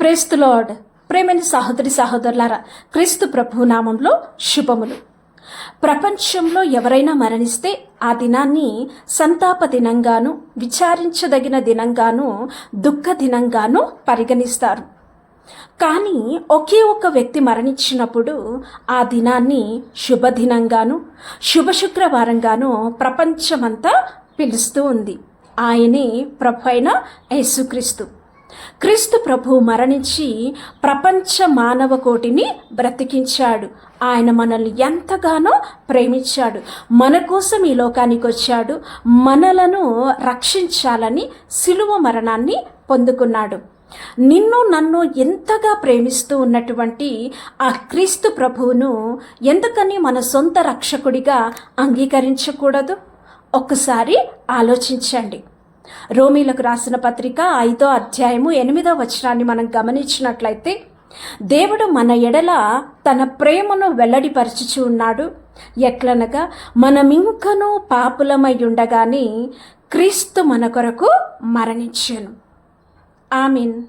ప్రేస్తు lord. ప్రేమని సహోదరి సహోదరులారా క్రీస్తు ప్రభు నామంలో శుభములు. ప్రపంచంలో ఎవరైనా మరణిస్తే ఆ దినాన్ని సంతాప దినంగాను విచారించదగిన దినంగాను దుఃఖ దినంగాను పరిగణిస్తారు. కానీ ఒకే ఒక వ్యక్తి మరణించినప్పుడు ఆ దినాన్ని శుభదినంగాను శుభ శుక్రవారంగాను ప్రపంచమంతా పిలుస్తూ ఉంది. ఆయనే ప్రభు అయిన యేసుక్రీస్తు. క్రీస్తు ప్రభు మరణించి ప్రపంచ మానవ కోటిని బ్రతికించాడు. ఆయన మనల్ని ఎంతగానో ప్రేమించాడు. మన కోసం ఈ లోకానికి వచ్చాడు. మనలను రక్షించాలని సిలువ మరణాన్ని పొందుకున్నాడు. నిన్ను నన్ను ఎంతగా ప్రేమిస్తూ ఉన్నటువంటి ఆ క్రీస్తు ప్రభువును ఎందుకని మన సొంత రక్షకుడిగా అంగీకరించకూడదు? ఒక్కసారి ఆలోచించండి. రోమీలకు రాసిన పత్రిక ఐదో అధ్యాయము ఎనిమిదో వచనాన్ని మనం గమనించినట్లయితే దేవుడు మన ఎడల తన ప్రేమను వెల్లడిపరచుచు ఉన్నాడు. ఎట్లనగా మనమింకనూ పాపులమై ఉండగానే క్రీస్తు మన కొరకు మరణించాను. ఆమీన్.